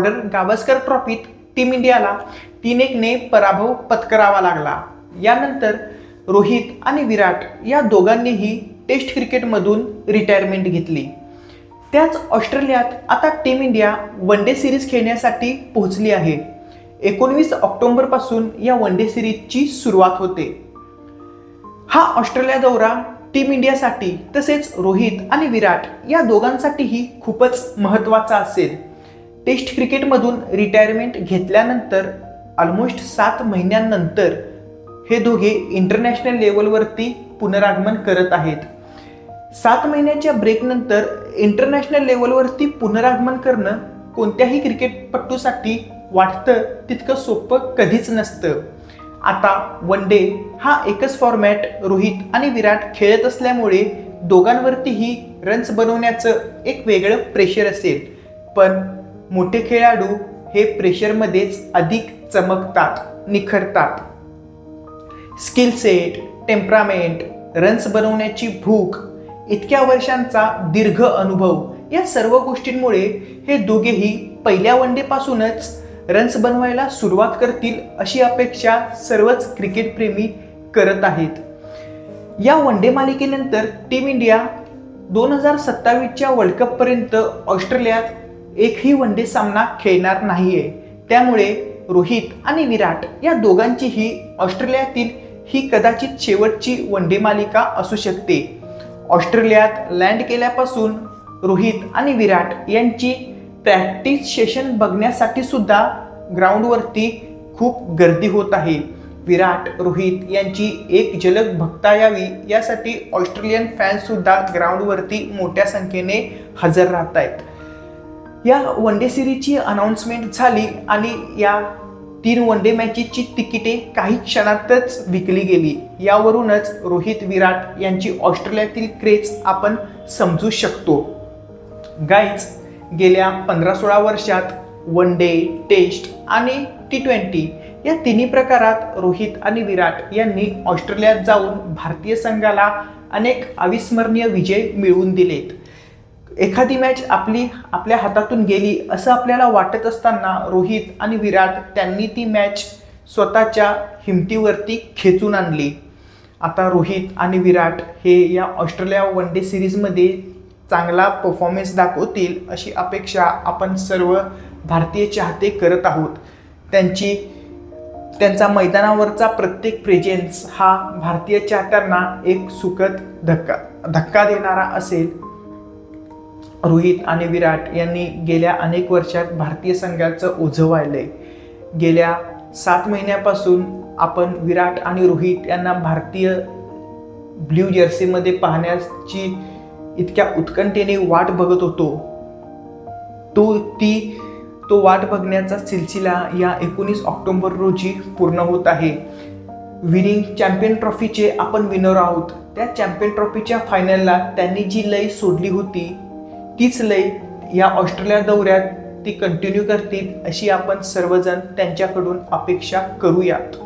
Border Gavaskar ट्रॉफीत team इंडियाला तीन एकने पराभव पत्करावा लागला. यानंतर रोहित आणि विराट या दोघांनीही टेस्ट क्रिकेटमधून रिटायरमेंट घेतली. त्याच ऑस्ट्रेलियात आता team India one day series खेळण्यासाठी पोहोचली आहे. एकोणवीस ऑक्टोंबरपासून या वन डे सिरीजची सुरुवात होते. हा ऑस्ट्रेलिया दौरा टीम इंडियासाठी तसेच रोहित आणि विराट या दोघांसाठीही खूपच महत्त्वाचा असेल. टेस्ट क्रिकेटमधून रिटायरमेंट घेतल्यानंतर ऑलमोस्ट सात महिन्यांनंतर हे दोघे इंटरनॅशनल लेवलवरती पुनरागमन करत आहेत. सात महिन्याच्या ब्रेकनंतर इंटरनॅशनल लेवलवरती पुनरागमन करणं कोणत्याही क्रिकेटपटूसाठी वाटतं तितकं सोपं कधीच नसतं. आता वन डे हा एकच फॉर्मॅट रोहित आणि विराट खेळत असल्यामुळे दोघांवरतीही रन्स बनवण्याचं एक वेगळं प्रेशर असेल. पण मोठे खेळाडू हे प्रेशरमध्येच अधिक चमकतात निखरतात. स्किल सेट टेम्परामेंट रन्स बनवण्याची भूक इतक्या वर्षांचा दीर्घ अनुभव या सर्व गोष्टींमुळे हे दोघेही पहिल्या वनडेपासूनच रन्स बनवायला सुरुवात करतील अशी अपेक्षा सर्वच क्रिकेटप्रेमी करत आहेत. या वनडे मालिकेनंतर टीम इंडिया दोन हजार सत्तावीसच्या वर्ल्ड कपपर्यंत ऑस्ट्रेलियात एकही वनडे सामना खेळणार नाहीये. त्यामुळे रोहित आणि विराट या दोघांचीही ऑस्ट्रेलियातील ही कदाचित शेवटची वनडे मालिका असू शकते. ऑस्ट्रेलियात लँड केल्यापासून रोहित आणि विराट यांची प्रॅक्टिस सेशन बघण्यासाठी सुद्धा ग्राउंडवरती खूप गर्दी होत आहे. विराट रोहित यांची एक झलक बघता यावी यासाठी ऑस्ट्रेलियन फॅन्ससुद्धा ग्राउंडवरती मोठ्या संख्येने हजर राहत आहेत या वन डे सिरीजची अनाऊन्समेंट झाली आणि या तीन वन डे मॅचेसची तिकिटे काही क्षणातच विकली गेली. यावरूनच रोहित विराट यांची ऑस्ट्रेलियातील क्रेज आपण समजू शकतो. गाईज गेल्या पंधरा सोळा वर्षात वन डे टेस्ट आणि टी ट्वेंटी या तिन्ही प्रकारात रोहित आणि विराट यांनी ऑस्ट्रेलियात जाऊन भारतीय संघाला अनेक अविस्मरणीय विजय मिळवून दिलेत. एखादी मॅच आपली आपल्या हातातून गेली असं आपल्याला वाटत असताना रोहित आणि विराट त्यांनी ती मॅच स्वतःच्या हिमतीवरती खेचून आणली. आता रोहित आणि विराट हे या ऑस्ट्रेलिया वन डे सिरीजमध्ये चांगला परफॉर्मन्स दाखवतील अशी अपेक्षा आपण सर्व भारतीय चाहते करत आहोत. त्यांची त्यांचा मैदानावरचा प्रत्येक प्रेझेन्स हा भारतीय चाहत्यांना एक सुखद धक्का धक्का देणारा असेल. रोहित आणि विराट यांनी गेल्या अनेक वर्षात भारतीय संघाचं ओझं वाढलंय. गेल्या सात महिन्यापासून आपण विराट आणि रोहित यांना भारतीय ब्ल्यू जर्सीमध्ये पाहण्याची इतक्या उत्कंठेने वाट बघत होतो. तो ती तो वाट बघण्याचा सिलसिला या एकोणीस ऑक्टोबर रोजी पूर्ण होत आहे. विनिंग चॅम्पियन ट्रॉफीचे आपण विनर आहोत. त्या चॅम्पियन ट्रॉफीच्या फायनलला त्यांनी जी लय सोडली होती तीच लय या ऑस्ट्रेलिया दौऱ्यात ती कंटिन्यू करतील अशी आपण सर्वजण त्यांच्याकडून अपेक्षा करूयात.